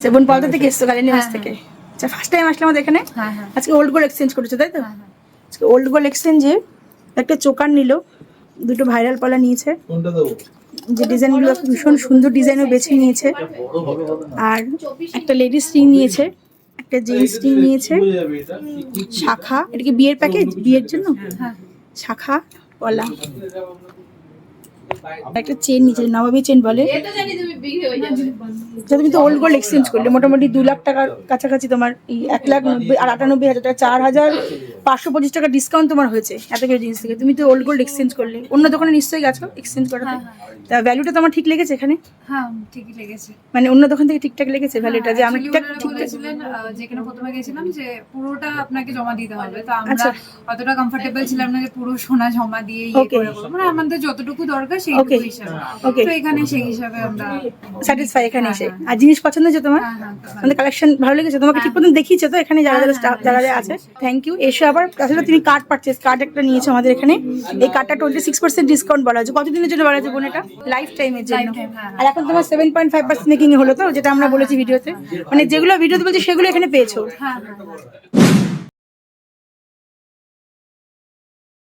বোন পলতা থেকে এসছো গাড়ি নিউজ থেকে। আচ্ছা ফার্স্ট টাইম আসলাম আমাদের এখানে? হ্যাঁ হ্যাঁ। আজকে ওল্ড গোল্ড এক্সচেঞ্জ করেছ তাই তো? হ্যাঁ, হ্যাঁ। আজকে ওল্ড গোল্ড এক্সচেঞ্জে একটা চোকার নিল দুটো ভাইরাল পলা নিয়েছে। কোনটা দেবো? যে ডিজাইনগুলো ভীষণ সুন্দর ডিজাইনও বেছে নিয়েছে। আর একটা লেডিস রিং নিয়েছে একটা জেন্টস রিং নিয়েছে। হয়ে শাখা এটা কি বিয়ের প্যাকেজ বিয়ের জন্য? হ্যাঁ। শাখা পলা। একটা চেন নিচে নবাবী চেন বলে। তুমি তো ওল্ড গোল্ড এক্সচেঞ্জ করলে মোটামুটি দু লাখ টাকার কাছাকাছি তোমার এই এক লাখ নব্বই আর আটানব্বই হাজার টাকা চার হাজার পাঁচশো পঁচিশ টাকা ডিসকাউন্ট তোমার হয়েছে এত কিছু জিনিস থেকে। তুমি তো ওল্ড গোল্ড এক্সচেঞ্জ করলে। অন্য দোকানে নিশ্চয়ই গেছো এক্সচেঞ্জ করাতে? হ্যাঁ, তা ভ্যালুটা তোমার ঠিক লেগেছে এখানে? হ্যাঁ ঠিকই লেগেছে। মানে অন্য দোকান থেকে ঠিকঠাক লেগেছে ভ্যালুটা যে আমি Actually ঠিক ওনারা ঠিকঠাক যেখানে প্রথমে গেছিলাম যে পুরোটা আপনাকে জমা দিতে হবে। তো আচ্ছা। আমরা অতটা কমফোর্টেবল ছিলাম না যে পুরো সোনা জমা দিয়ে ইয়ে. করে মানে আমাদের যতটুকু দরকার Okay. তো এখানে সেই হিসাবে আমরা স্যাটিসফাই এখানে এসে। হ্যাঁ, আর জিনিস পছন্দ হয়েছে তোমার? হ্যাঁ হ্যাঁ আমাদের কালেকশন ভালো। লেগেছে? তোমাকে ঠিক মতন দেখিয়েছে তো? এখানে যারা যারা স্টাফ যারা যারা আছে থ্যাংক ইউ এসে আবার। তাছাড়া তুমি কার্ড পারচেস কার্ড একটা নিয়েছো আমাদের এখানে। এই কার্ডটা টোয়েন্টি সিক্স পার্সেন্ট ডিসকাউন্ট বলা হয়েছে। কতদিনের জন্য বলা হয়েছে বোন এটা? লাইফ টাইমের জন্য হ্যাঁ, আর এখন তোমার seven point five percent making হলো তো যেটা আমরা বলেছি ভিডিওতে। মানে যেগুলো ভিডিওতে বলছি সেগুলো এখানে পেয়েছ। হ্যাঁ হ্যাঁ হ্যাঁ।